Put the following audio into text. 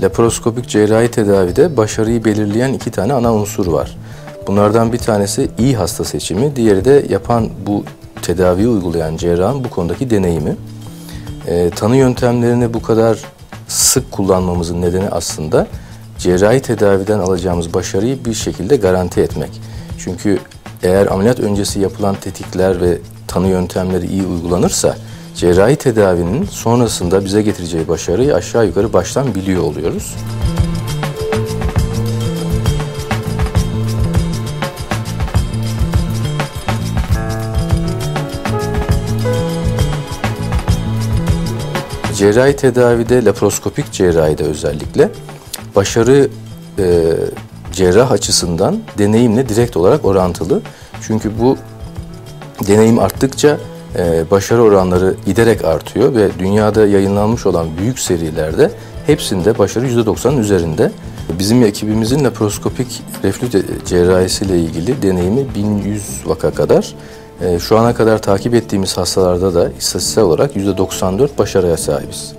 Laparoskopik cerrahi tedavide başarıyı belirleyen iki tane ana unsur var. Bunlardan bir tanesi iyi hasta seçimi, diğeri de yapan bu tedaviyi uygulayan cerrahın bu konudaki deneyimi. Ee, tanı yöntemlerini bu kadar sık kullanmamızın nedeni aslında cerrahi tedaviden alacağımız başarıyı bir şekilde garanti etmek. Çünkü eğer ameliyat öncesi yapılan tetikler ve tanı yöntemleri iyi uygulanırsa cerrahi tedavinin sonrasında bize getireceği başarıyı aşağı yukarı baştan biliyor oluyoruz. Cerrahi tedavide, laparoskopik cerrahide özellikle başarı e, cerrah açısından deneyimle direkt olarak orantılı. Çünkü bu deneyim arttıkça e, başarı oranları giderek artıyor ve dünyada yayınlanmış olan büyük serilerde hepsinde başarı %90'ın üzerinde. Bizim ekibimizin laparoskopik reflü cerrahisiyle ilgili deneyimi 1100 vaka kadar. E, şu ana kadar takip ettiğimiz hastalarda da istatistiksel olarak %94 başarıya sahibiz.